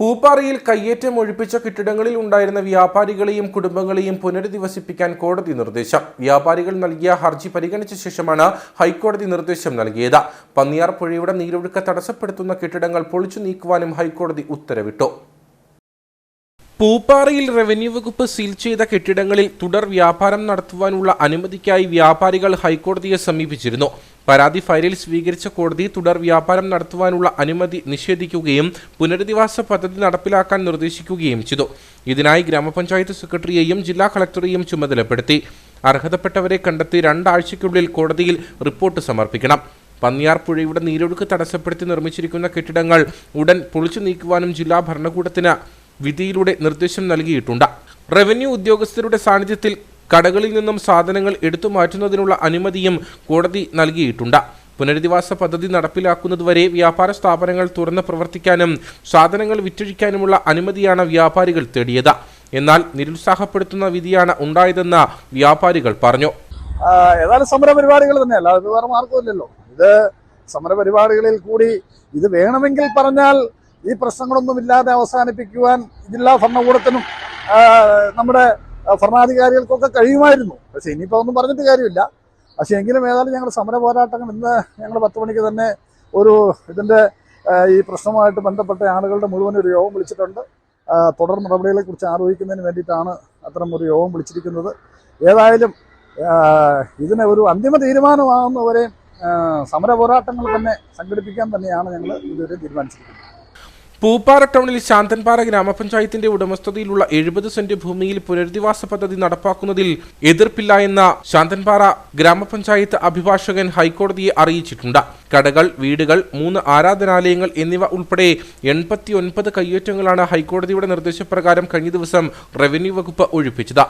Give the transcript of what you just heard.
പൂപ്പാറയിൽ കയ്യേറ്റം ഒഴിപ്പിച്ച കെട്ടിടങ്ങളിൽ ഉണ്ടായിരുന്ന വ്യാപാരികളെയും കുടുംബങ്ങളെയും പുനരധിവസിപ്പിക്കാൻ കോടതി നിർദ്ദേശം. വ്യാപാരികൾ നൽകിയ ഹർജി പരിഗണിച്ച ശേഷമാണ് ഹൈക്കോടതി നിർദ്ദേശം നൽകിയത്. പന്നിയാർ പുഴയുടെ നീരൊഴുക്ക് തടസ്സപ്പെടുത്തുന്ന കെട്ടിടങ്ങൾ പൊളിച്ചു നീക്കുവാനും ഹൈക്കോടതി ഉത്തരവിട്ടു. പൂപ്പാറയിൽ റവന്യൂ വകുപ്പ് സീൽ ചെയ്ത കെട്ടിടങ്ങളിൽ തുടർ വ്യാപാരം നടത്തുവാനുള്ള അനുമതിക്കായി വ്യാപാരികൾ ഹൈക്കോടതിയെ സമീപിച്ചിരുന്നു. പരാതി ഫയലിൽ സ്വീകരിച്ച കോടതി തുടർ വ്യാപാരം നടത്തുവാനുള്ള അനുമതി നിഷേധിക്കുകയും പുനരധിവാസ പദ്ധതി നടപ്പിലാക്കാൻ നിർദ്ദേശിക്കുകയും ചെയ്തു. ഇതിനായി ഗ്രാമപഞ്ചായത്ത് സെക്രട്ടറിയെയും ജില്ലാ കളക്ടറെയും ചുമതലപ്പെടുത്തി. അർഹതപ്പെട്ടവരെ കണ്ടെത്തി രണ്ടാഴ്ചയ്ക്കുള്ളിൽ കോടതിയിൽ റിപ്പോർട്ട് സമർപ്പിക്കണം. പന്നിയാർ പുഴയുടെ നീരൊഴുക്ക് തടസ്സപ്പെടുത്തി നിർമ്മിച്ചിരിക്കുന്ന കെട്ടിടങ്ങൾ ഉടൻ പൊളിച്ചു നീക്കുവാനും ജില്ലാ ഭരണകൂടത്തിന് വിധിയിലൂടെ നിർദ്ദേശം നൽകിയിട്ടുണ്ട്. റവന്യൂ ഉദ്യോഗസ്ഥരുടെ സാന്നിധ്യത്തിൽ കടകളിൽ നിന്നും സാധനങ്ങൾ എടുത്തു മാറ്റുന്നതിനുള്ള അനുമതിയും കോടതി നൽകിയിട്ടുണ്ട്. പുനരധിവാസ പദ്ധതി നടപ്പിലാക്കുന്നതുവരെ വ്യാപാര സ്ഥാപനങ്ങൾ തുറന്ന് പ്രവർത്തിക്കാനും സാധനങ്ങൾ വിറ്റഴിക്കാനുമുള്ള അനുമതിയാണ് വ്യാപാരികൾ തേടിയത്. എന്നാൽ നിരുത്സാഹപ്പെടുത്തുന്ന വിധിയാണ് ഉണ്ടായതെന്ന് വ്യാപാരികൾ പറഞ്ഞു. ഏതായാലും സമര പരിപാടികൾ തന്നെ അത് വേറെ മാർഗമില്ലല്ലോ ഇത് സമര പരിപാടികളിൽ കൂടി ഇത് വേണമെങ്കിൽ പറഞ്ഞാൽ ഈ പ്രശ്നങ്ങളൊന്നും ഇല്ലാതെ അവസാനിപ്പിക്കുവാൻ ജില്ലാ ഭരണകൂടത്തിനും നമ്മുടെ ഭരണാധികാരികൾക്കൊക്കെ കഴിയുമായിരുന്നു. പക്ഷെ ഇനിയിപ്പോൾ ഒന്നും പറഞ്ഞിട്ട് കാര്യമില്ല. പക്ഷെ എങ്കിലും ഏതായാലും ഞങ്ങൾ സമര പോരാട്ടങ്ങൾ ഇന്ന് ഞങ്ങൾ പത്ത് മണിക്ക് തന്നെ ഒരു ഇതിന്റെ ഈ പ്രശ്നവുമായിട്ട് ബന്ധപ്പെട്ട ആളുകളുടെ മുഴുവൻ ഒരു യോഗം വിളിച്ചിട്ടുണ്ട്. തുടർ നടപടികളെ കുറിച്ച് ആലോചിക്കുന്നതിന് വേണ്ടിയിട്ടാണ് അത്തരം ഒരു യോഗം വിളിച്ചിരിക്കുന്നത്. ഏതായാലും ഇതിനെ ഒരു അന്തിമ തീരുമാനമാകുന്നവരെ ആഹ് സമര പോരാട്ടങ്ങൾ തന്നെ സംഘടിപ്പിക്കാൻ തന്നെയാണ് ഞങ്ങൾ ഇതുവരെ തീരുമാനിച്ചിരിക്കുന്നത്. പൂപ്പാറ ടൗണിൽ ശാന്തൻപാറ ഗ്രാമപഞ്ചായത്തിന്റെ ഉടമസ്ഥതയിലുള്ള എഴുപത് സെന്റ് ഭൂമിയിൽ പുനരധിവാസ പദ്ധതി നടപ്പാക്കുന്നതിൽ എതിർപ്പില്ല എന്ന ശാന്തൻപാറ ഗ്രാമപഞ്ചായത്ത് അഭിഭാഷകൻ ഹൈക്കോടതിയെ അറിയിച്ചിട്ടുണ്ട്. കടകൾ വീടുകൾ മൂന്ന് ആരാധനാലയങ്ങൾ എന്നിവ ഉൾപ്പെടെ എൺപത്തി ഒൻപത് കയ്യേറ്റങ്ങളാണ് ഹൈക്കോടതിയുടെ നിർദ്ദേശപ്രകാരം കഴിഞ്ഞ ദിവസം റവന്യൂ വകുപ്പ് ഒഴിപ്പിച്ചത്.